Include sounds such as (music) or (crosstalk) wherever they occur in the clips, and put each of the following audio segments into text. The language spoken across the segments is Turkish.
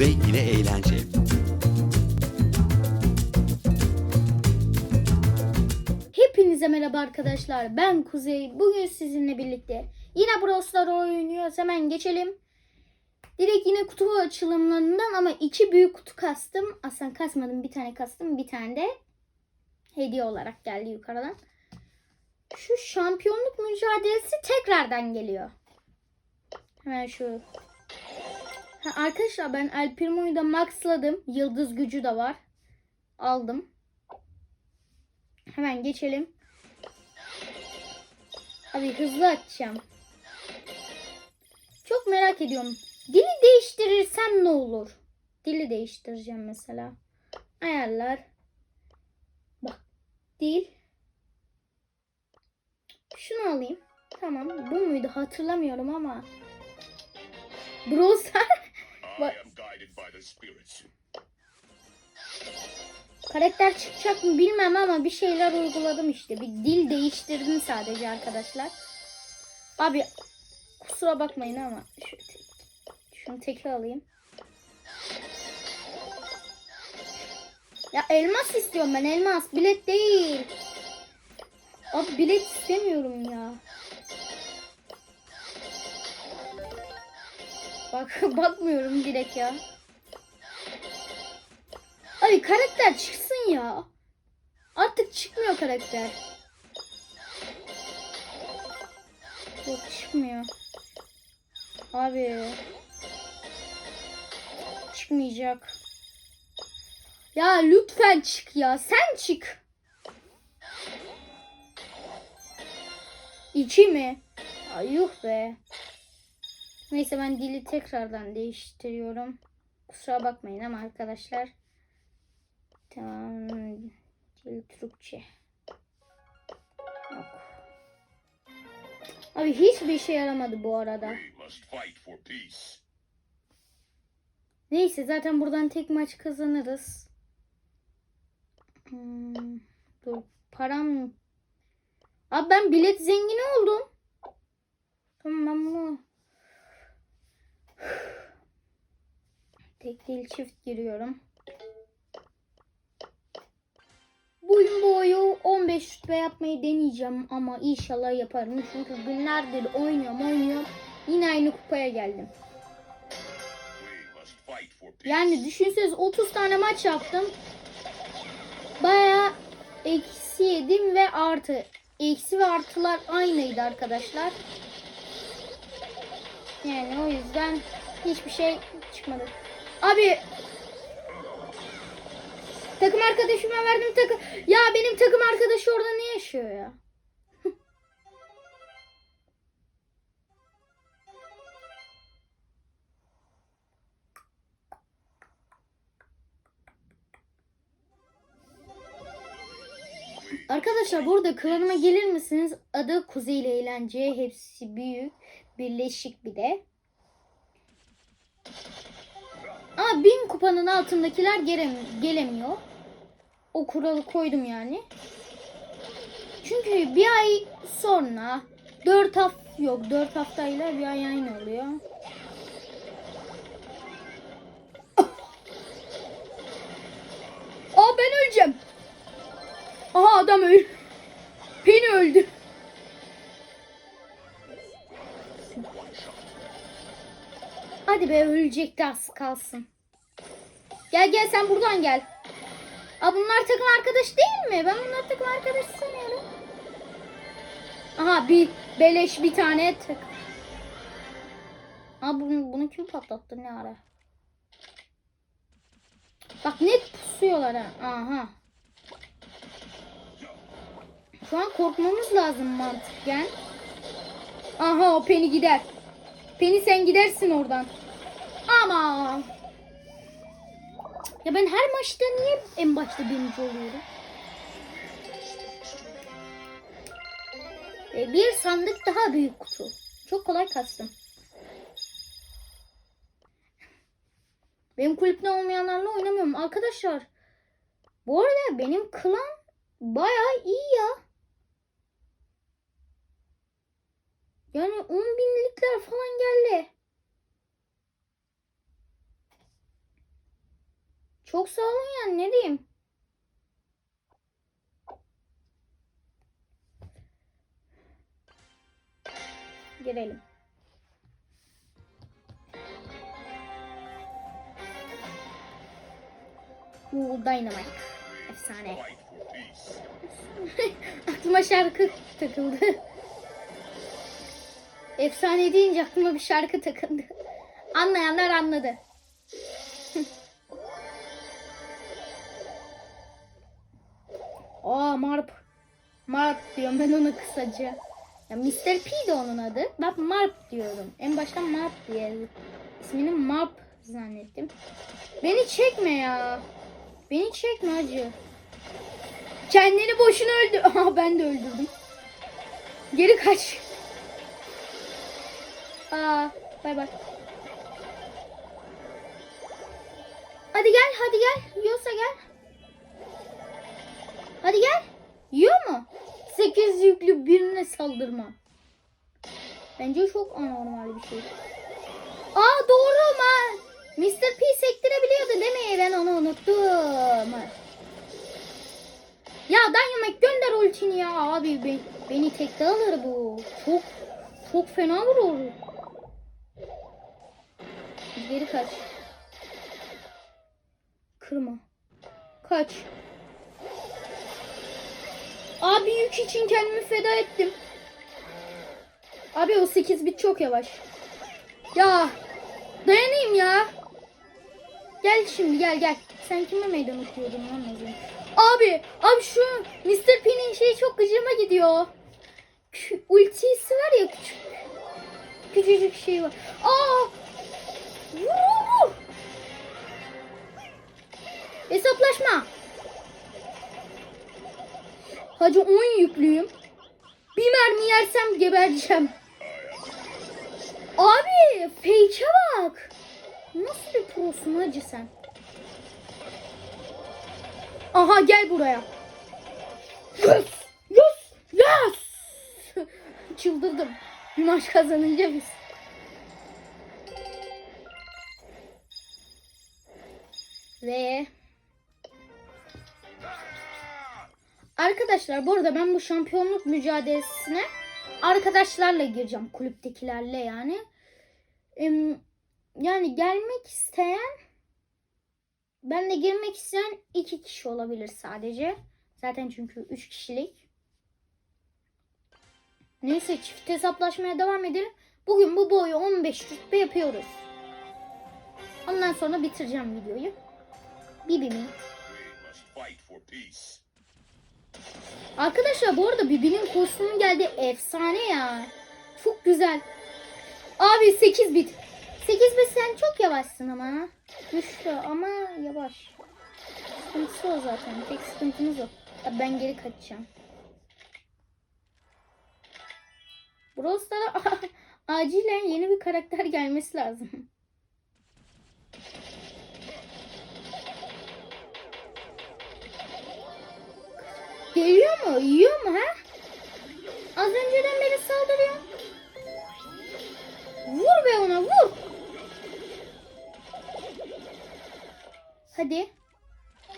Kuzey yine eğlence. Hepinize merhaba arkadaşlar. Ben Kuzey. Bugün sizinle birlikte yine Brawl oynuyoruz. Hemen geçelim. Direkt yine kutu açılımlarından ama iki büyük kutu kastım. Aslında kasmadım. Bir tane kastım. Bir tane de hediye olarak geldi yukarıdan. Şu şampiyonluk mücadelesi tekrardan geliyor. Hemen şu. Ha, arkadaşlar ben El Primo'yu da maxladım. Yıldız gücü de var. Aldım. Hemen geçelim. Abi hızlı açacağım. Çok merak ediyorum. Dili değiştirirsem ne olur? Dili değiştireceğim mesela. Ayarlar. Bak. Dil. Şunu alayım. Tamam. Bu muydu? Hatırlamıyorum ama. Browser. Spirits. Karakter çıkacak mı bilmem ama bir şeyler uyguladım işte. Bir dil değiştirdim sadece arkadaşlar. Abi kusura bakmayın ama şu şunu teki alayım. Ya elmas istiyorum ben elmas. Bilet değil. Abi bilet istemiyorum ya. Bak (laughs) bakmıyorum direkt ya. Abi karakter çıksın ya. Artık çıkmıyor karakter. Yok çıkmıyor. Abi. Çıkmayacak. Ya lütfen çık ya. Sen çık. İki mi? Ay yuh be. Neyse ben dili tekrardan değiştiriyorum. Kusura bakmayın ama arkadaşlar. Tamam. Dil Türkçe. Yok. Abi hiçbir şey yaramadı bu arada. Neyse zaten buradan tek maç kazanırız. Hmm, dur param. Abi ben bilet zengini oldum. Tamam ben bunu. Tek değil çift giriyorum. Bugün bu oyu 15 rütbe yapmayı deneyeceğim ama inşallah yaparım. Çünkü günlerdir oynuyorum oynuyorum. Yine aynı kupaya geldim. Yani düşünseniz 30 tane maç yaptım. Baya eksi yedim ve artı. Eksi ve artılar aynıydı arkadaşlar. Yani o yüzden hiçbir şey çıkmadı. Abi takım arkadaşıma verdim takım. Ya benim takım arkadaşı orada ne yaşıyor ya? (laughs) Arkadaşlar burada klanıma gelir misiniz? Adı Kuzey ile Eğlence. Hepsi büyük. Birleşik bir de. Ama bin kupanın altındakiler gelem- gelemiyor. O kuralı koydum yani. Çünkü bir ay sonra 4 hafta yok 4 haftayla bir ay aynı oluyor. Aa ben öleceğim. Aha adam öldü. Beni öldü. Hadi be ölecekti az kalsın. Gel gel sen buradan gel. Aa bunlar takım arkadaş değil mi? Ben bunlar takım arkadaş sanıyorum. Aha bir beleş bir tane tık. Aa bunu, bunu kim patlattı ne ara? Bak net pusuyorlar ha. Aha. Şu an korkmamız lazım mantıken. Aha o Penny gider. Penny sen gidersin oradan. Ama. Ya ben her maçta niye en başta birinci oluyorum? E, bir sandık daha büyük kutu. Çok kolay kastım. Benim kulüpte olmayanlarla oynamıyorum. Arkadaşlar bu arada benim klan bayağı iyi ya. Yani 10 binlikler falan geldi. Çok sağ olun yani ne diyeyim. Girelim. Bu Dynamite. Efsane. (laughs) Aklıma şarkı takıldı. Efsane deyince aklıma bir şarkı takıldı. Anlayanlar anladı. Aa Marp. Marp diyorum ben ona kısaca. Ya Mr. P de onun adı. Ben Marp diyorum. En baştan Marp diye. İsmini Marp zannettim. Beni çekme ya. Beni çekme hacı. Kendini boşuna öldü. (laughs) Aha ben de öldürdüm. Geri kaç. Aa, bay bay. Hadi gel, hadi gel. Yiyorsa gel. Hadi gel. Yiyor mu? 8 yüklü birine saldırma. Bence çok anormal bir şey. Aa doğru mu? Mr. P sektirebiliyordu değil mi? Ben onu unuttum. Ya Dynamite gönder ultini ya abi. Be- beni tekte alır bu. Çok çok fena vurur. Geri kaç. Kırma. Kaç. Abi yük için kendimi feda ettim. Abi o 8 bit çok yavaş. Ya dayanayım ya. Gel şimdi gel gel. Sen kime meydan okuyordun lan az önce? Abi, abi şu Mr. P'nin şeyi çok gıcıma gidiyor. Kü- ultisi var ya küçük. Küçücük şey var. Aa! Hesaplaşma. Hacı 10 yüklüyüm. Bir mermi yersem gebereceğim. Abi fake'e bak. Nasıl bir prosun hacı sen? Aha gel buraya. Yes! Yes! Yes! (laughs) Çıldırdım. Bir maç kazanınca biz. Ve Arkadaşlar bu arada ben bu şampiyonluk mücadelesine arkadaşlarla gireceğim. Kulüptekilerle yani. Yani gelmek isteyen ben de girmek isteyen iki kişi olabilir sadece. Zaten çünkü üç kişilik. Neyse çift hesaplaşmaya devam edelim. Bugün bu boyu 15 rütbe yapıyoruz. Ondan sonra bitireceğim videoyu. For peace. Arkadaşlar bu arada Bibi'nin kostümü geldi. Efsane ya. Çok güzel. Abi 8 bit. 8 bit sen çok yavaşsın ama. Güçlü ama yavaş. Sıkıntısı o zaten. Tek sıkıntımız o. Tabii ben geri kaçacağım. Brawl Stars'a (laughs) acilen yeni bir karakter gelmesi lazım. Geliyor mu? Yiyor mu ha? Az önceden beri saldırıyor. Vur be ona vur. Hadi.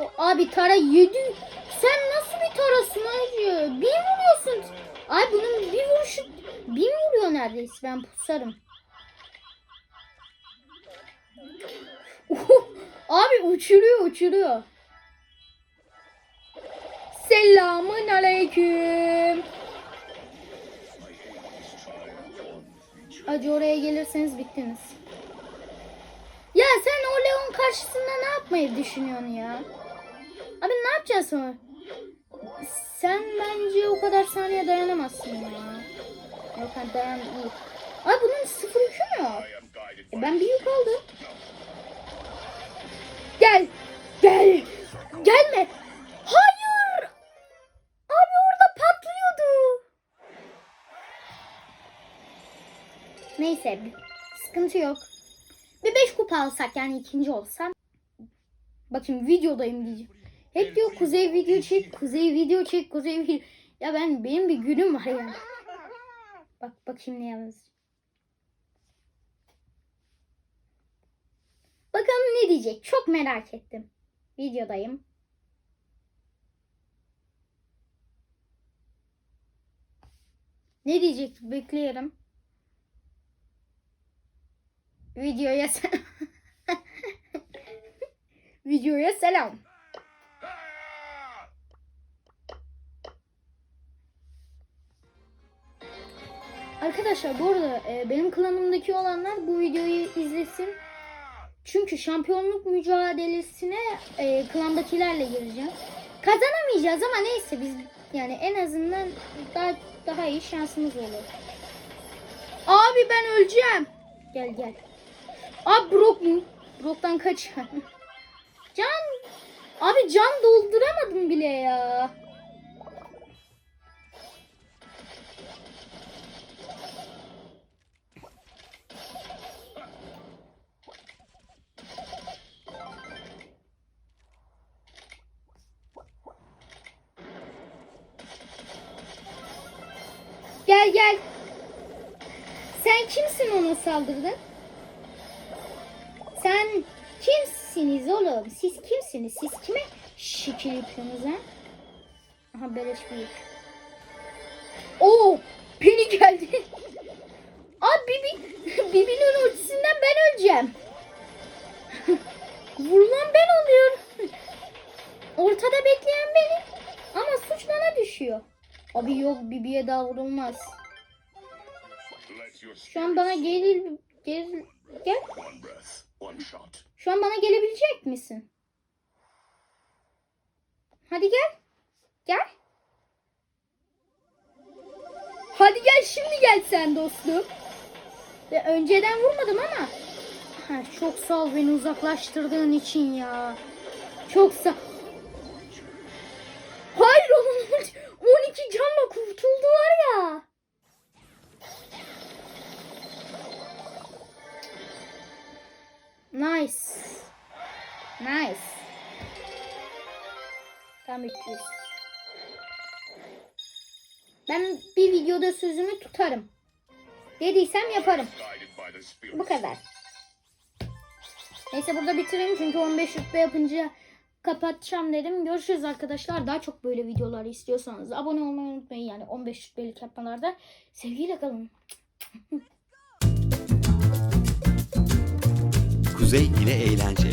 O, abi Tara yedi. Sen nasıl bir Tarasın hacı? Bin vuruyorsun. Ay bunun bir vuruşu bin vuruyor neredeyse. Ben pusarım. abi uçuruyor uçuruyor. Selamun aleyküm. Hacı oraya gelirseniz bittiniz. Ya sen o Leon karşısında ne yapmayı düşünüyorsun ya? Abi ne yapacağız sonra? Sen bence o kadar saniye dayanamazsın ya. Yok ben dayan iyi. Ay bunun sıfır yükü mü yok? E ben bir yük aldım. Gel. Gel. Gelme. Neyse. Sıkıntı yok. Bir 5 kupa alsak yani ikinci olsam. Bakın videodayım diyeceğim. Hep diyor kuzey video çek, kuzey video çek, kuzey video. Ya ben benim bir günüm var ya. Bak bakayım ne yalnız. Bakalım ne diyecek. Çok merak ettim. Videodayım. Ne diyecek? Bekliyorum. Videoya selam. (laughs) Videoya selam. Arkadaşlar bu arada e, benim klanımdaki olanlar bu videoyu izlesin. Çünkü şampiyonluk mücadelesine e, klandakilerle gireceğim. Kazanamayacağız ama neyse biz yani en azından daha daha iyi şansımız olur. Abi ben öleceğim. Gel gel. Abi Brock mu? Brock'tan kaç. (laughs) can. Abi can dolduramadım bile ya. Gel gel. Sen kimsin ona saldırdın? Kimsiniz oğlum? Siz kimsiniz? Siz kime şekil yapıyorsunuz ha? Aha beleş büyük. Oo, Penny geldi. (laughs) Abi Bibi, Bibi'nin ultisinden ben öleceğim. (laughs) Vurulan ben oluyorum. (laughs) Ortada bekleyen benim. Ama suç bana düşüyor. Abi yok Bibi'ye daha vurulmaz. Şu an bana gelir gel gel. One. Şu an bana gelebilecek misin? Hadi gel. Gel. Hadi gel şimdi gel sen dostum. Ve önceden vurmadım ama. Ha, çok sağ ol beni uzaklaştırdığın için ya. Çok sağ Dediysem yaparım. Bu kadar. Neyse burada bitireyim çünkü 15 rütbe yapınca kapatacağım dedim. Görüşürüz arkadaşlar. Daha çok böyle videolar istiyorsanız abone olmayı unutmayın. Yani 15 rütbelik yapmalarda sevgiyle kalın. Kuzey ile eğlence.